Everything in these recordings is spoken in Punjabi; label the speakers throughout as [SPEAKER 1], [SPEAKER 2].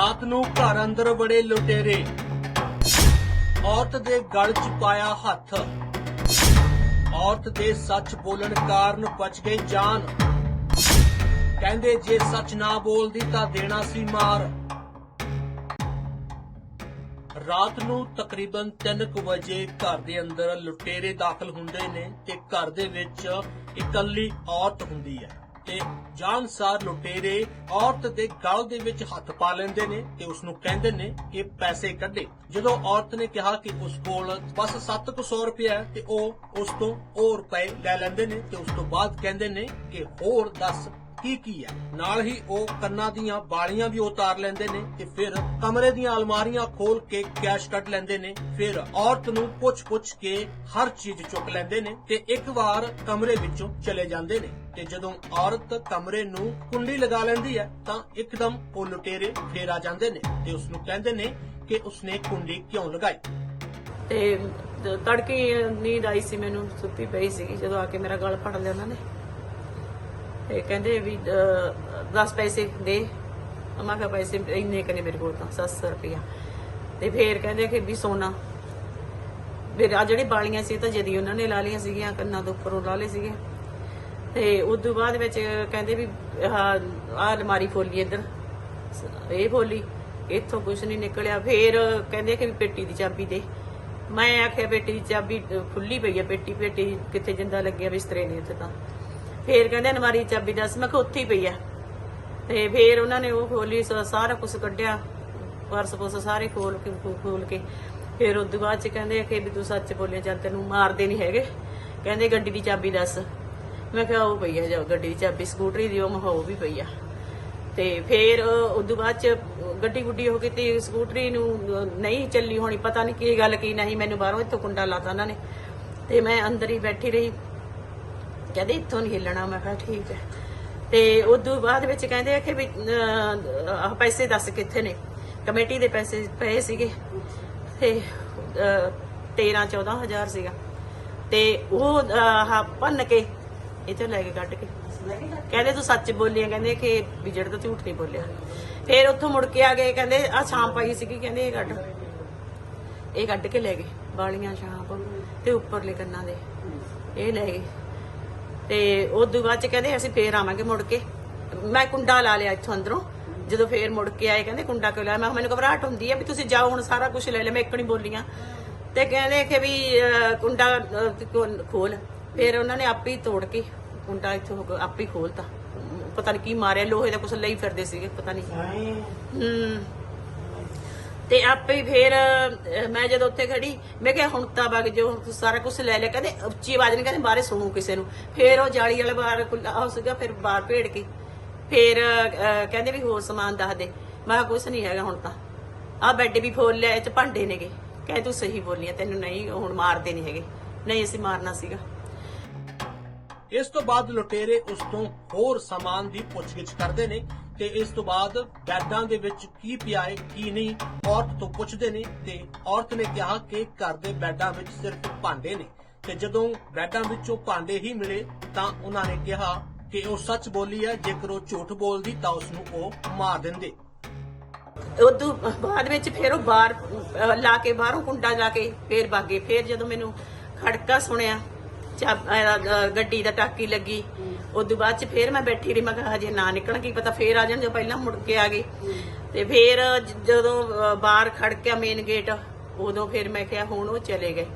[SPEAKER 1] ਰਾਤ ਨੂੰ ਘਰ ਅੰਦਰ ਬੜੇ ਲੁਟੇਰੇ। ਔਰਤ ਦੇ ਗਲ 'ਚ ਪਾਇਆ ਹੱਥ। ਔਰਤ ਦੇ ਸੱਚ ਬੋਲਣ ਕਾਰਨ ਬਚ ਗਈ ਜਾਨ। ਕਹਿੰਦੇ ਜੇ ਸੱਚ ਨਾ ਬੋਲਦੀ ਤਾਂ ਦੇਣਾ ਸੀ ਮਾਰ। ਰਾਤ ਨੂੰ ਤਕਰੀਬਨ 3:00 ਵਜੇ ਘਰ ਦੇ ਅੰਦਰ ਲੁਟੇਰੇ ਦਾਖਲ ਹੁੰਦੇ ਨੇ ਤੇ ਘਰ ਦੇ ਵਿੱਚ ਇਕੱਲੀ ਔਰਤ ਹੁੰਦੀ ਹੈ। ਤੇ ਜਾਨਸਾਰ ਲੁਟੇਰੇ ਔਰਤ ਦੇ ਗਲ ਦੇ ਵਿੱਚ ਹੱਥ ਪਾ ਲੈਂਦੇ ਨੇ ਤੇ ਉਸ ਨੂੰ ਕਹਿੰਦੇ ਨੇ ਕਿ ਪੈਸੇ ਕੱਢੇ। ਜਦੋਂ ਔਰਤ ਨੇ ਕਿਹਾ ਕਿ ਉਸ ਕੋਲ ਬਸ 700 ਰੁਪਏ ਹੈ ਤੇ ਉਹ ਉਸ ਤੋਂ ਹੋਰ ਰੁਪਏ ਲੈ ਲੈਂਦੇ ਨੇ ਤੇ ਉਸ ਤੋਂ ਬਾਅਦ ਕਹਿੰਦੇ ਨੇ ਕਿ ਹੋਰ ਦੱਸ ਕੀ ਕੀ ਹੈ ਨਾਲ ਹੀ ਉਹ ਕੰਨਾਂ ਦੀਆਂ ਬਾਲੀਆਂ ਵੀ ਉਤਾਰ ਲੈਂਦੇ ਨੇ ਤੇ ਫਿਰ ਕਮਰੇ ਦੀਆਂ ਅਲਮਾਰੀਆਂ ਖੋਲ ਕੇ ਕੈਸ਼ ਕੱਢ ਲੈਂਦੇ ਨੇ। ਫਿਰ ਔਰਤ ਨੂੰ ਪੁੱਛ-ਪੁੱਛ ਕੇ ਹਰ ਚੀਜ਼ ਚੁੱਕ ਲੈਂਦੇ ਨੇ ਤੇ ਇੱਕ ਵਾਰ ਕਮਰੇ ਵਿੱਚੋਂ ਚਲੇ ਜਾਂਦੇ ਨੇ। ਤੇ ਜਦੋਂ ਔਰਤ ਕਮਰੇ ਨੂੰ ਕੁੰਡੀ ਲਗਾ ਲੈਂਦੀ ਹੈ, ਤਾਂ ਇੱਕਦਮ ਉਹ ਲੁਟੇਰੇ ਫੇਰ ਆ ਜਾਂਦੇ ਨੇ ਤੇ ਉਸ ਨੂੰ ਕਹਿੰਦੇ ਨੇ ਕਿ ਉਸਨੇ ਕੁੰਡੀ ਕਿਉਂ ਲਗਾਈ?
[SPEAKER 2] ਤੇ ਤੜਕੇ ਨੀਂਦ ਆਈ ਸੀ ਮੈਨੂੰ, ਸੁੱਤੀ ਪਈ ਸੀ ਜਦੋਂ ਆ ਕੇ ਮੇਰਾ ਗਲ ਫੜ ਲਿਆ ਉਹਨਾਂ ਨੇ। ਤੇ ਕਹਿੰਦੇ ਵੀ 10 ਪੈਸੇ ਦੇ। ਅਮਾ ਕਾ ਪੈਸੇ ਇੰਨੇ ਕਨੇ ਮੇਰੇ ਕੋਲ ਤਾਂ 700 ਰੁਪਇਆ। ਤੇ ਫੇਰ ਕਹਿੰਦੇ ਕਿ ਵੀ ਸੋਨਾ। ਫਿਰ ਆ ਜਿਹੜੀ ਬਾਲੀਆਂ ਸੀ ਤਾਂ ਜਦੀ ਉਹਨਾਂ ਨੇ ਲਾ ਲਈਆਂ ਸੀਗੀਆਂ ਕੰਨਾਂ ਦੇ ਉੱਪਰੋਂ ਲਾ ਲਏ ਸੀਗੇ। ਤੇ ਉਸ ਤੋਂ ਬਾਅਦ ਵਿੱਚ ਕਹਿੰਦੇ ਵੀ ਆਹ ਆਹ ਅਲਮਾਰੀ ਖੋਲੀ ਇੱਧਰ। ਇਹ ਫੋਲੀ ਇੱਥੋਂ ਕੁਝ ਨਹੀਂ ਨਿਕਲਿਆ। ਫੇਰ ਕਹਿੰਦੇ ਕਿ ਵੀ ਪੇਟੀ ਦੀ ਚਾਬੀ ਦੇ। ਮੈਂ ਆਖਿਆ ਪੇਟੀ ਦੀ ਚਾਬੀ ਅਹ, ਖੁੱਲੀ ਪਈ ਆ ਪੇਟੀ ਪੇਟੀ ਕਿੱਥੇ ਜਿੰਦਾ ਲੱਗਿਆ ਬਿਸਤਰੇ ਨੇ ਉੱਥੇ ਤਾਂ। ਫੇਰ ਕਹਿੰਦੇ ਅਨਮਾਰੀ ਚਾਬੀ ਦੱਸ, ਮੈਂ ਕਿਹਾ ਉੱਥੇ ਹੀ ਪਈ ਆ। ਤੇ ਫੇਰ ਉਹਨਾਂ ਨੇ ਉਹ ਖੋਲੀ ਸਾਰਾ ਕੁਝ ਕੱਢਿਆ, ਪਰਸ ਪੁਰਸ ਸਾਰੇ ਖੋਲ ਕੇ ਖੋਲ ਕੇ ਫੇਰ ਉਸ ਤੋਂ ਬਾਅਦ ਚ ਕਹਿੰਦੇ ਕਿ ਵੀ ਤੂੰ ਸੱਚ ਬੋਲਿਆ, ਜਦ ਤੈਨੂੰ ਮਾਰਦੇ ਨਹੀਂ ਹੈਗੇ। ਕਹਿੰਦੇ ਗੱਡੀ ਦੀ ਚਾਬੀ ਦੱਸ। ਮੈਂ ਕਿਹਾ ਉਹ ਪਈ ਆ ਜਾ ਗੱਡੀ ਦੀ ਚਾਬੀ, ਸਕੂਟਰੀ ਦੀ, ਉਹ ਮੈਂ ਵੀ ਪਈ ਆ। ਤੇ ਫੇਰ ਉਸ ਤੋਂ ਬਾਅਦ ਚ ਗੱਡੀ ਗੁੱਡੀ ਹੋ ਗਈ ਤੇ ਸਕੂਟਰੀ ਨੂੰ ਨਹੀਂ ਚੱਲੀ ਹੋਣੀ, ਪਤਾ ਨਹੀਂ ਕੀ ਗੱਲ, ਕੀ ਨਹੀਂ, ਮੈਨੂੰ ਬਾਹਰੋਂ ਇੱਥੋਂ ਕੁੰਡਾ ਲਾਤਾ ਉਹਨਾਂ ਨੇ। ਤੇ ਮੈਂ ਅੰਦਰ ਹੀ ਬੈਠੀ ਰਹੀ। ਕਹਿੰਦੇ ਇੱਥੋਂ ਨਹੀਂ ਹਿੱਲਣਾ। ਮੈਂ ਕਿਹਾ ਠੀਕ ਹੈ। ਤੇ ਉਦੋਂ ਬਾਅਦ ਵਿੱਚ ਕਹਿੰਦੇ ਆ ਕਿ ਵੀ ਆਹ ਪੈਸੇ ਦੱਸ ਕਿੱਥੇ ਨੇ? ਕਮੇਟੀ ਦੇ ਪੈਸੇ ਪਏ ਸੀਗੇ। ਤੇ 13 14000 ਸੀਗਾ। ਤੇ ਉਹ, ਆਹ, ਭੰਨ ਕੇ ਇਹ ਲੈ ਕੇ ਕੱਢ ਕੇ। ਕਹਿੰਦੇ ਤੂੰ ਸੱਚ ਬੋਲੀ ਕਹਿੰਦੇ ਕਿ ਵੀ ਜਿਹੜਾ ਤੂੰ ਝੂਠ ਨਹੀਂ ਬੋਲਿਆ। ਫਿਰ ਉੱਥੋਂ ਮੁੜ ਕੇ ਆ ਗਏ, ਕਹਿੰਦੇ ਆ ਸ਼ਾਮ ਪਾਈ ਸੀਗੀ, ਕਹਿੰਦੇ ਇਹ ਕੱਢ। ਇਹ ਕੱਢ ਕੇ ਲੈ ਗਏ ਵਾਲੀਆਂ ਛਾਪ ਤੇ ਉੱਪਰਲੇ ਕੰਨਾਂ ਦੇ। ਇਹ ਲੈ ਗਏ। ਤੇ ਉਦੋਂ ਬਾਅਦ ਚ ਕਹਿੰਦੇ ਅਸੀਂ ਫੇਰ ਆਵਾਂਗੇ ਮੁੜ ਕੇ। ਮੈਂ ਕੁੰਡਾ ਲਾ ਲਿਆ ਇੱਥੋਂ ਅੰਦਰੋਂ। ਜਦੋਂ ਫੇਰ ਮੁੜ ਕੇ ਆਏ ਕਹਿੰਦੇ ਕੁੰਡਾ ਕਿਉਂ ਲਾਇਆ ਮੈਂ ਮੈਨੂੰ ਘਬਰਾਹਟ ਹੁੰਦੀ ਹੈ ਵੀ ਤੁਸੀਂ ਜਾਓ ਹੁਣ ਸਾਰਾ ਕੁਝ ਲੈ ਲੈ ਮੈਂ ਇੱਕ ਨਹੀਂ ਬੋਲੀਆਂ ਤੇ ਕਹਿੰਦੇ ਕਿ ਵੀ ਕੁੰਡਾ ਖੋਲ- ਫੇਰ ਉਹਨਾਂ ਨੇ ਆਪੇ ਹੀ ਤੋੜ ਕੇ ਕੁੰਡਾ ਇੱਥੋਂ ਆਪੇ ਹੀ ਖੋਲਤਾ। ਪਤਾ ਨਹੀਂ ਕੀ ਮਾਰਿਆ ਲੋਹੇ ਦਾ ਕੁਝ ਲਈ ਫਿਰਦੇ ਸੀਗੇ ਪਤਾ ਨਹੀਂ ਹੂੰ। ਤੇ ਆਪੇ ਫੇਰ ਮੈਂ ਜਦੋਂ ਉੱਥੇ ਖੜੀ, ਮੈਂ ਕਿਹਾ, ਹੁਣ ਤਾਂ ਵਗ ਜੋ ਤੂੰ ਸਾਰਾ ਕੁਝ ਲੈ ਲਿਆ। ਕਹਿੰਦੇ, ਉੱਚੀ ਆਵਾਜ਼ ਨਹੀਂ, ਕਹਿੰਦੇ, ਬਾਹਰੇ ਸੁਣੂ ਕਿਸੇ ਨੂੰ। ਫੇਰ ਉਹ ਜਾਲੀ ਵਾਲਾ ਬਾਹਰ ਖੁੱਲਾ ਹੋ ਸੀਗਾ ਫਿਰ ਬਾਹਰ ਭੇੜ ਕੇ। ਫੇਰ ਕਹਿੰਦੇ ਵੀ ਹੋਰ ਸਮਾਨ ਦੱਸ ਦੇ। ਮੈਂ ਕਿਹਾ ਕੁਝ ਨਹੀਂ ਹੈਗਾ ਹੁਣ ਤਾਂ। ਆਹ ਬੈੱਡ ਵੀ ਫੋਲ ਲਿਆ, ਇਹ ਚ ਭਾਂਡੇ ਨੇਗੇ। ਕਹੇ, ਤੂੰ ਸਹੀ ਬੋਲੀਆਂ ਤੈਨੂੰ ਨਹੀਂ, ਹੁਣ ਮਾਰਦੇ ਨਹੀਂ ਹੈਗੇ। ਨਹੀਂ, ਅਸੀਂ ਮਾਰਨਾ ਸੀਗਾ।
[SPEAKER 1] ਇਸ ਤੋਂ ਬਾਅਦ ਲੁਟੇਰੇ ਉਸ ਤੋਂ ਹੋਰ ਸਮਾਨ ਦੀ ਪੁੱਛਗਿੱਛ ਕਰਦੇ ਨੇ। ਤੇ ਇਸ ਤੋਂ ਬਾਅਦ ਬੈਡਾਂ ਦੇ ਵਿੱਚ ਕੀ ਪਿਆ ਹੈ ਕੀ ਨਹੀਂ, ਔਰਤ ਤੋਂ ਪੁੱਛਦੇ ਨੇ ਤੇ ਔਰਤ ਨੇ ਕਿਹਾ ਕਿ ਘਰ ਦੇ ਬੈਡਾਂ ਵਿੱਚ ਸਿਰਫ ਭਾਂਡੇ ਨੇ। ਤੇ ਜਦੋਂ ਬੈਡਾਂ ਵਿੱਚੋਂ ਭਾਂਡੇ ਹੀ ਮਿਲੇ, ਤਾਂ ਉਹਨਾਂ ਨੇ ਕਿਹਾ ਕਿ ਉਹ ਸੱਚ ਬੋਲੀ ਹੈ, ਜੇਕਰ ਉਹ ਝੂਠ ਬੋਲਦੀ ਤਾਂ ਉਸ ਨੂੰ ਉਹ ਮਾਰ ਦਿੰਦੇ।
[SPEAKER 2] ਉਦੋਂ ਬਾਅਦ ਵਿੱਚ ਫਿਰ ਉਹ ਬਾਹਰ ਲਾ ਕੇ ਬਾਹਰੋਂ ਕੁੰਡਾ ਲਾ ਕੇ ਫੇਰ ਬਾਗੇ। ਫੇਰ ਜਦੋਂ ਮੈਨੂੰ ਖੜਕਾ ਸੁਣਿਆ ਗੱਡੀ ਦਾ ਟਾਕੀ ਲੱਗੀ। ਉਦੋਂ ਬਾਅਦ ਚ ਫੇਰ ਮੈਂ ਬੈਠੀ ਰਹੀ ਮੈਂ ਕਿਹਾ ਹਜੇ ਨਾ ਨਿਕਲਣ ਕੀ ਪਤਾ ਫੇਰ ਆ ਜਾਣ ਜੋ ਪਹਿਲਾਂ ਮੁੜ ਕੇ ਆ ਗਏ। ਤੇ ਫੇਰ ਜਦੋਂ ਬਾਹਰ ਖੜਕਿਆ ਮੇਨ ਗੇਟ ਉਦੋਂ ਫੇਰ ਮੈਂ ਕਿਹਾ ਹੁਣ ਉਹ ਚਲੇ ਗਏ।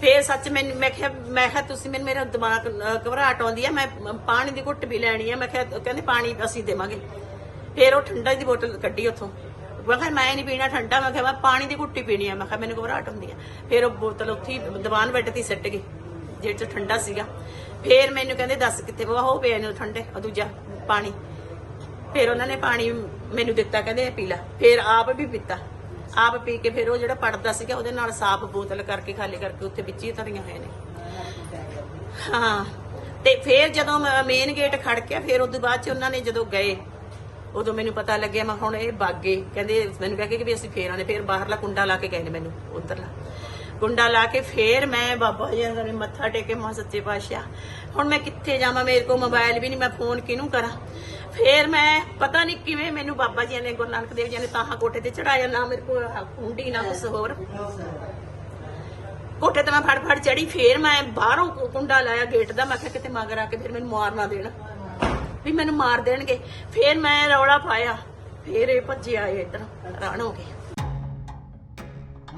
[SPEAKER 2] ਫੇਰ ਸੱਚ ਮੈਨੂੰ ਮੈਂ ਕਿਹਾ ਮੈਂ ਕਿਹਾ ਤੁਸੀਂ ਮੈਨੂੰ ਮੇਰਾ ਦਿਮਾਗ ਅਹ, ਘਬਰਾਹਟ ਆਉਂਦੀ ਆ ਮੈਂ ਮ- ਪਾਣੀ ਦੀ ਘੁੱਟ ਵੀ ਲੈਣੀ ਆ ਮੈਂ ਕਿਹਾ ਕਹਿੰਦੇ ਪਾਣੀ ਅਸੀਂ ਦੇਵਾਂਗੇ। ਫੇਰ ਉਹ ਠੰਡਾ ਦੀ ਬੋਤਲ ਕੱਢੀ ਉੱਥੋਂ। ਮੈਂ ਕਿਹਾ ਮੈਂ ਨਹੀਂ ਪੀਣਾ ਠੰਡਾ ਮੈਂ ਕਿਹਾ ਮੈਂ ਪਾਣੀ ਦੀ ਘੁੱਟੀ ਪੀਣੀ ਆ ਮੈਂ ਕਿਹਾ ਮੈਨੂੰ ਘਬਰਾਹਟ ਹੁੰਦੀ ਆ। ਫੇਰ ਉਹ ਬੋਤਲ ਉੱਥੇ ਦੀਵਾਨ ਬੈੱਡ ਤੇ ਸਿੱਟ ਗਈ। ਜਿਹੜੇ ਚ ਠੰਡਾ ਸੀਗਾ। ਫੇਰ ਮੈਨੂੰ ਕਹਿੰਦੇ, ਦੱਸ ਕਿੱਥੇ ਵਾ ਉਹ ਪਿਆ ਨੂੰ ਠੰਡੇ, ਉਹ ਦੂਜਾ ਪਾਣੀ। ਫੇਰ ਉਹਨਾਂ ਨੇ ਪਾਣੀ ਮੈਨੂੰ ਦਿੱਤਾ, ਕਹਿੰਦੇ, ਇਹ ਪੀ ਲੈ। ਫਿਰ ਆਪ ਵੀ ਪੀਤਾ। ਆਪ ਪੀ ਕੇ ਫਿਰ ਉਹ ਜਿਹੜਾ ਪੜਦਾ ਸੀਗਾ, ਉਹਦੇ ਨਾਲ ਸਾਫ਼ ਬੋਤਲ ਕਰਕੇ, ਖਾਲੀ ਕਰਕੇ ਉੱਥੇ ਵਿੱਚ ਹੀ ਧਰੀਆਂ ਹੋਏ ਨੇ। ਹਾਂ। ਤੇ ਫੇਰ ਜਦੋਂ ਮੇਨ ਗੇਟ ਖੜ ਗਿਆ ਫਿਰ ਉਦੋਂ ਬਾਅਦ ਚ ਉਹਨਾਂ ਨੇ ਜਦੋਂ ਗਏ, ਉਦੋਂ ਮੈਨੂੰ ਪਤਾ ਲੱਗਿਆ, ਮੈਂ ਹੁਣ ਇਹ ਬਾਗੇ। ਕਹਿੰਦੇ, ਮੈਨੂੰ ਕਹਿ ਕੇ ਕਿ ਵੀ ਅਸੀਂ ਫੇਰ ਆਨੇ ਫਿਰ ਬਾਹਰਲਾ ਕੁੰਡਾ ਲਾ ਕੇ ਗਏ ਨੇ ਮੈਨੂੰ, ਉਧਰਲਾ। ਕੁੰਡਾ ਲਾ ਕੇ ਫੇਰ ਮੈਂ ਬਾਬਾ ਜੀ ਦੇ ਮੱਥਾ ਟੇਕੇ ਮਾ ਸੱਚੇ ਪਾਤਸ਼ਾਹ। ਹੁਣ ਮੈਂ ਕਿੱਥੇ ਜਾਵਾਂ? ਮੇਰੇ ਕੋਲ ਮੋਬਾਈਲ ਵੀ ਨਹੀਂ, ਮੈਂ ਫੋਨ ਕਿਹਨੂੰ ਕਰਾਂ? ਫੇਰ ਮੈਂ ਪਤਾ ਨਹੀਂ ਕਿਵੇਂ ਮੈਨੂੰ ਬਾਬਾ ਜੀ ਨੇ, ਗੁਰੂ ਨਾਨਕ ਦੇਵ ਜੀ ਨੇ ਤਾਹਾਂ ਕੋਠੇ ਤੇ ਚੜਾਇਆ। ਨਾ ਮੇਰੇ ਕੋਲ ਕੁੰਡੀ, ਨਾ ਕੁਛ ਹੋਰ। ਕੋਠੇ ਤੇ ਮੈਂ ਫੜ ਫੜ ਚੜੀ। ਫੇਰ ਮੈਂ ਬਾਹਰੋਂ ਕੁੰਡਾ ਲਾਇਆ ਗੇਟ ਦਾ। ਮੈਂ ਕਿਹਾ ਕਿਤੇ ਮਗਰ ਆ ਕੇ ਫਿਰ ਮੈਨੂੰ ਮਾਰ ਨਾ ਦੇਣ। ਵੀ ਮੈਨੂੰ ਮਾਰ ਦੇਣਗੇ। ਫੇਰ ਮੈਂ ਰੌਲਾ ਪਾਇਆ। ਫੇਰ ਇਹ ਭੱਜੇ ਆਏ ਇੱਧਰ। ਰਾਣ ਹੋ ਗਏ।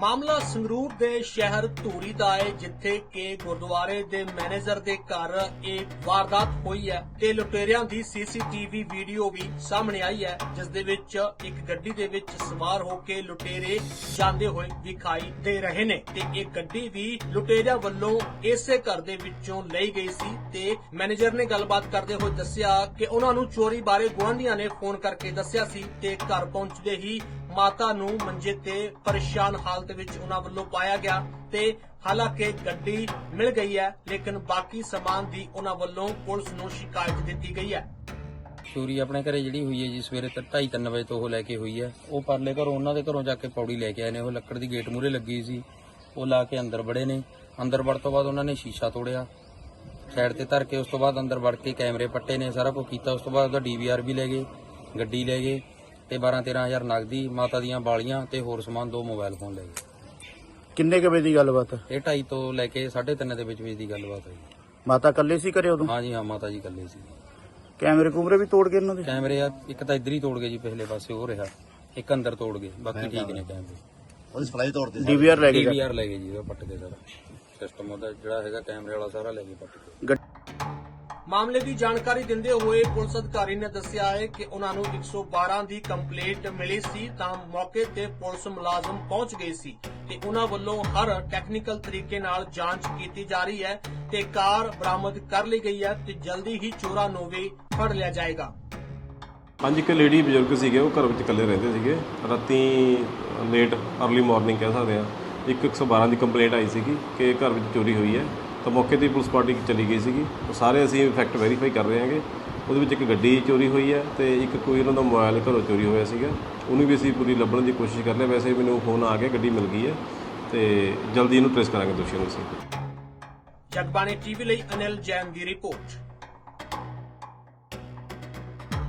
[SPEAKER 1] ਮਾਮਲਾ ਸੰਗਰੂਰ ਦੇ ਸ਼ਹਿਰ ਧੂਰੀ ਦਾ ਹੈ, ਜਿੱਥੇ ਕਿ ਗੁਰਦੁਆਰੇ ਦੇ ਮੈਨੇਜਰ ਦੇ ਘਰ ਇਹ ਵਾਰਦਾਤ ਹੋਈ ਹੈ ਤੇ ਲੁਟੇਰਿਆਂ ਦੀ ਸੀਸੀਟੀਵੀ ਵੀਡੀਓ ਵੀ ਸਾਹਮਣੇ ਆਈ ਹੈ, ਜਿਸ ਦੇ ਵਿੱਚ ਇੱਕ ਗੱਡੀ ਦੇ ਵਿੱਚ ਸਵਾਰ ਹੋ ਕੇ ਲੁਟੇਰੇ ਜਾਂਦੇ ਹੋਏ ਵਿਖਾਈ ਦੇ ਰਹੇ ਨੇ ਤੇ ਇਹ ਗੱਡੀ ਵੀ ਲੁਟੇਰਿਆਂ ਵੱਲੋਂ ਇਸੇ ਘਰ ਦੇ ਵਿੱਚੋਂ ਲਈ ਗਈ ਸੀ ਤੇ ਮੈਨੇਜਰ ਨੇ ਗੱਲਬਾਤ ਕਰਦੇ ਹੋਏ ਦੱਸਿਆ ਕਿ ਉਹਨਾਂ ਨੂੰ ਚੋਰੀ ਬਾਰੇ ਗੁਆਂਢੀਆਂ ਨੇ ਫੋਨ ਕਰਕੇ ਦੱਸਿਆ ਸੀ ਤੇ ਘਰ ਪਹੁੰਚਦੇ ਹੀ ਮਾਤਾ ਨੂੰ ਮੰਜੇ ਤੇ ਪਰੇਸ਼ਾਨ ਹਾਲਤ ਵਿੱਚ ਉਹਨਾਂ ਵੱਲੋਂ ਪਾਇਆ ਗਿਆ ਤੇ ਹਾਲਾਂਕਿ ਗੱਡੀ ਮਿਲ ਗਈ ਹੈ, ਲੇਕਿਨ ਬਾਕੀ ਸਮਾਨ ਦੀ ਉਹਨਾਂ ਵੱਲੋਂ ਪੁਲਿਸ ਨੂੰ ਸ਼ਿਕਾਇਤ ਦਿੱਤੀ ਗਈ ਹੈ।
[SPEAKER 3] ਚੋਰੀ ਆਪਣੇ ਘਰੇ ਜਿਹੜੀ ਹੋਈ ਹੈ ਜੀ, ਸਵੇਰੇ 2:30 ਵਜੇ ਤੋਂ ਉਹ ਲੈ ਕੇ ਹੋਈ ਹੈ। ਉਹ ਪਰਲੇ ਘਰੋਂ, ਉਹਨਾਂ ਦੇ ਘਰੋਂ ਜਾ ਕੇ ਪੌੜੀ ਲੈ ਕੇ ਆਏ ਨੇ। ਉਹ ਲੱਕੜ ਦੀ ਗੇਟ ਮੂਰੇ ਲੱਗੀ ਸੀ। ਉਹ ਲਾ ਕੇ ਅੰਦਰ ਵੜੇ ਨੇ। ਅੰਦਰ ਵੜ ਤੋਂ ਬਾਅਦ ਉਹਨਾਂ ਨੇ ਸ਼ੀਸ਼ਾ ਤੋੜਿਆ। ਸਾਈਡ ਤੇ ਧਰ ਕੇ ਉਸ ਤੋਂ ਬਾਅਦ ਅੰਦਰ ਵੜ ਕੇ ਕੈਮਰੇ ਪੱਟੇ ਨੇ, ਸਾਰਾ ਕੁਝ ਕੀਤਾ। ਉਸ ਤੋਂ ਬਾਅਦ ਉਹਦਾ ਡੀਵੀਆਰ ਵੀ ਲੈ ਗਏ, ਗੱਡੀ ਲੈ ਗਏ। ਤੇ 12-13000 ਨਗਦੀ ਮਾਤਾ ਦੀਆਂ ਬਾਲੀਆਂ ਤੇ ਹੋਰ ਸਮਾਨ ਦੋ ਮੋਬਾਈਲ ਫੋਨ ਲੈ ਗਏ।
[SPEAKER 4] ਕਿੰਨੇ ਕੁ ਵਜੇ ਦੀ ਗੱਲਬਾਤ? ਹੈ?
[SPEAKER 3] ਇਹ 2:30 ਤੋਂ ਲੈ ਕੇ 3:30 ਦੇ ਵਿੱਚ ਵਿੱਚ ਦੀ ਗੱਲਬਾਤ ਹੋਈ।
[SPEAKER 4] ਮਾਤਾ ਇਕੱਲੇ ਸੀ ਘਰੇ ਉਦੋਂ?
[SPEAKER 3] ਹਾਂ ਜੀ ਹਾਂ ਮਾਤਾ ਜੀ ਇਕੱਲੇ ਸੀ।
[SPEAKER 4] ਕੈਮਰੇ ਕੂਮਰੇ ਵੀ ਤੋੜ ਗਏ ਇਹਨਾਂ ਦੇ?
[SPEAKER 3] ਕੈਮਰੇ ਆ ਇੱਕ ਤਾਂ ਇੱਧਰ ਹੀ ਤੋੜ ਗਏ ਜੀ ਪਹਿਲੇ ਪਾਸੇ ਉਹ ਰਿਹਾ। ਇੱਕ ਅੰਦਰ ਤੋੜ ਗਏ ਬਾਕੀ ਠੀਕ ਨੇ ਕੈਮਰੇ।
[SPEAKER 5] ਉਹਦੀ ਸਪਲਾਈ ਤੋੜਦੇ ਸੀ।
[SPEAKER 4] ਡੀਵੀਆਰ ਲੈ ਗਏ
[SPEAKER 3] ਡੀਵੀਆਰ ਲੈ ਗਏ ਜੀ ਉਹ ਪੱਟ ਕੇ ਸਾਰਾ। ਸਿਸਟਮ ਉਹਦਾ ਜਿਹੜਾ ਹੈਗਾ ਕੈਮਰੇ ਵਾਲਾ ਸਾਰਾ ਲੈ ਗਏ ਪੱਟ ਕੇ।
[SPEAKER 4] ਗੱਡ-
[SPEAKER 1] ਮਾਮਲੇ ਦੀ ਜਾਣਕਾਰੀ ਦਿੰਦੇ ਹੋਏ ਪੁਲਿਸ ਅਧਿਕਾਰੀ ਨੇ ਦੱਸਿਆ ਹੈ ਕਿ ਉਹਨਾਂ ਨੂੰ 112 ਦੀ ਕੰਪਲੇਂਟ ਮਿਲੀ ਸੀ, ਤਾਂ ਮੌਕੇ ਤੇ ਪੁਲਿਸ ਮੁਲਾਜ਼ਮ ਪਹੁੰਚ ਗਏ ਸੀ ਤੇ ਉਹਨਾਂ ਵੱਲੋਂ ਹਰ ਟੈਕਨੀਕਲ ਤਰੀਕੇ ਨਾਲ ਜਾਂਚ ਕੀਤੀ ਜਾ ਰਹੀ ਹੈ ਤੇ ਕਾਰ ਬਰਾਮਦ ਕਰ ਲਈ ਗਈ ਹੈ ਤੇ ਜਲਦੀ ਹੀ ਚੋਰਾਂ ਨੂੰ ਵੀ ਫੜ ਲਿਆ ਜਾਏਗਾ।
[SPEAKER 6] ਪੰਜ ਇੱਕ ਲੇਡੀ ਬਜ਼ੁਰਗ ਸੀਗੇ, ਉਹ ਘਰ ਵਿੱਚ ਇਕੱਲੇ ਰਹਿੰਦੇ ਸੀਗੇ। ਰਾਤੀ ਲੇਟ ਅਰਲੀ ਮਾਰਨਿੰਗ ਕਹਿ ਸਕਦੇ ਆ ਇੱਕ 112 ਦੀ ਕੰਪਲੇਂਟ ਆਈ ਸੀਗੀ ਕਿ ਘਰ ਵਿੱਚ ਚੋਰੀ ਹੋਈ ਹੈ। ਤਾਂ ਮੌਕੇ ਤੇ ਪੁਲਿਸ ਪਾਰਟੀ ਚਲੀ ਗਈ ਸੀਗੀ। ਉਹ ਸਾਰੇ ਅਸੀਂ ਫੈਕਟ ਵੈਰੀਫਾਈ ਕਰ ਰਹੇ ਹਾਂਗੇ। ਉਹਦੇ ਵਿੱਚ ਇੱਕ ਗੱਡੀ ਚੋਰੀ ਹੋਈ ਹੈ ਤੇ ਇੱਕ ਕੋਈ ਉਹਨਾਂ ਦਾ ਮੋਬਾਈਲ ਘਰੋਂ ਚੋਰੀ ਹੋਇਆ ਸੀਗਾ। ਉਹਨੂੰ ਵੀ ਅਸੀਂ ਪੂਰੀ ਲੱਭਣ ਦੀ ਕੋਸ਼ਿਸ਼ ਕਰ ਰਹੇ ਹਾਂ। ਵੈਸੇ ਮੈਨੂੰ ਫੋਨ ਆ ਗਿਆ, ਗੱਡੀ ਮਿਲ ਗਈ ਹੈ। ਤੇ ਜਲਦੀ ਇਹਨੂੰ ਟ੍ਰੇਸ ਕਰਾਂਗੇ ਦੋਸ਼ੀਆਂ ਨੂੰ ਅਸੀਂ।
[SPEAKER 1] ਜਗਬਾਣੀ ਟੀਵੀ ਲਈ ਅਨਿਲ ਜੈਨ ਦੀ ਰਿਪੋਰਟ।